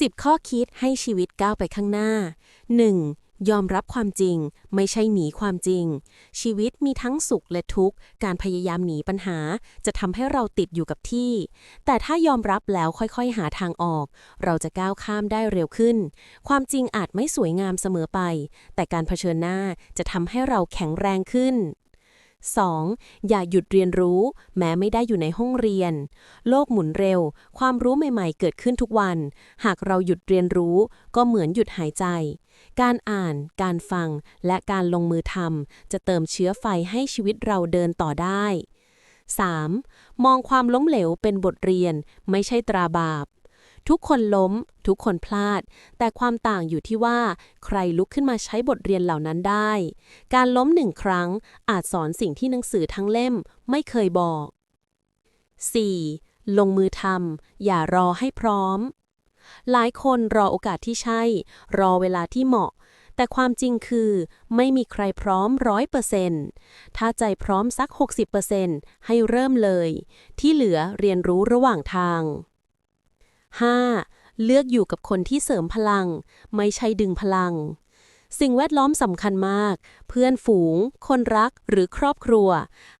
10 ข้อคิดให้ชีวิตก้าวไปข้างหน้า 1. ยอมรับความจริง ไม่ใช่หนีความจริง ชีวิตมีทั้งสุขและทุกข์ การพยายามหนีปัญหา จะทำให้เราติดอยู่กับที่ แต่ถ้ายอมรับแล้วค่อยๆ หาทางออก เราจะก้าวข้ามได้เร็วขึ้น ความจริงอาจไม่สวยงามเสมอไป แต่การเผชิญหน้าจะทำให้เราแข็งแรงขึ้น 2. อย่าหยุดเรียนรู้ แม้ไม่ได้อยู่ในห้องเรียน โลกหมุนเร็ว ความรู้ใหม่ๆ เกิดขึ้นทุกวัน หากเราหยุดเรียนรู้ ก็เหมือนหยุดหายใจ การอ่าน การฟัง และการลงมือทำจะเติมเชื้อไฟให้ชีวิตเราเดินต่อได้ 3. มองความล้มเหลวเป็นบทเรียน ไม่ใช่ตราบาป ทุกคนล้ม ทุกคนพลาด แต่ความต่างอยู่ที่ว่า ใครลุกขึ้นมาใช้บทเรียนเหล่านั้นได้ การล้มหนึ่งครั้งอาจสอนสิ่งที่หนังสือทั้งเล่มไม่เคยบอก 4. ลงมือทำอย่ารอให้พร้อม หลายคนรอโอกาสที่ใช่ รอเวลาที่เหมาะแต่ความจริงคือไม่มีใครพร้อมร้อยเปอร์เซ็นต์ถ้าใจพร้อมสัก 60%ให้เริ่มเลย ที่เหลือเรียนรู้ระหว่างทาง 5. เลือกอยู่กับคนที่เสริมพลัง ไม่ใช่ดึงพลัง สิ่งแวดล้อมสำคัญมาก เพื่อนฝูง คนรักหรือครอบครัว